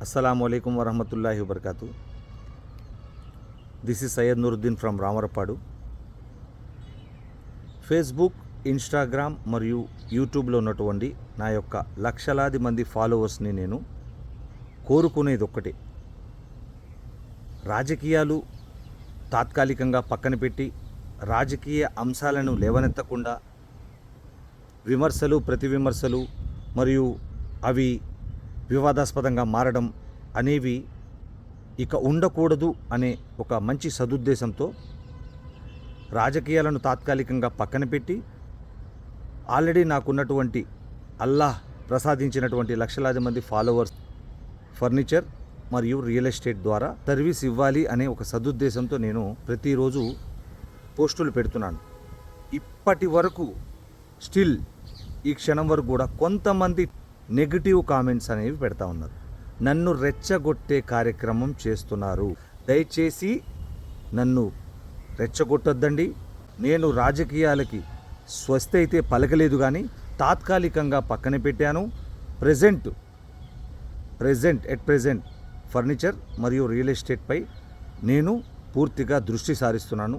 అస్సలం అయికం వరహమతుల్లాహి వబర్కాతు this is Syed Nooruddin from Ramarapadu Facebook Instagram మరియు యూట్యూబ్లో ఉన్నటువంటి నా యొక్క లక్షలాది మంది ఫాలోవర్స్ని నేను కోరుకునేది ఒక్కటే. రాజకీయాలు తాత్కాలికంగా పక్కన పెట్టి రాజకీయ అంశాలను లేవనెత్తకుండా విమర్శలు ప్రతి విమర్శలు మరియు అవి వివాదాస్పదంగా మారడం అనేవి ఇక ఉండకూడదు అనే ఒక మంచి సదుద్దేశంతో రాజకీయాలను తాత్కాలికంగా పక్కన పెట్టి ఆల్రెడీ నాకున్నటువంటి అల్లాహ్ ప్రసాదించినటువంటి లక్షలాది మంది ఫాలోవర్స్ ఫర్నిచర్ మరియు రియల్ ఎస్టేట్ ద్వారా సర్వీస్ ఇవ్వాలి అనే ఒక సదుద్దేశంతో నేను ప్రతిరోజు పోస్టులు పెడుతున్నాను. ఇప్పటి వరకు స్టిల్ ఈ క్షణం వరకు కూడా కొంతమంది నెగిటివ్ కామెంట్స్ అనేవి పెడతా ఉన్నారు. నన్ను రెచ్చగొట్టే కార్యక్రమం చేస్తున్నారు. దయచేసి నన్ను రెచ్చగొట్టొద్దండి. నేను రాజకీయాలకి స్వస్తి అయితే పలకలేదు కానీ తాత్కాలికంగా పక్కన పెట్టాను. Present present at present furniture మరియు రియల్ ఎస్టేట్పై నేను పూర్తిగా దృష్టి సారిస్తున్నాను.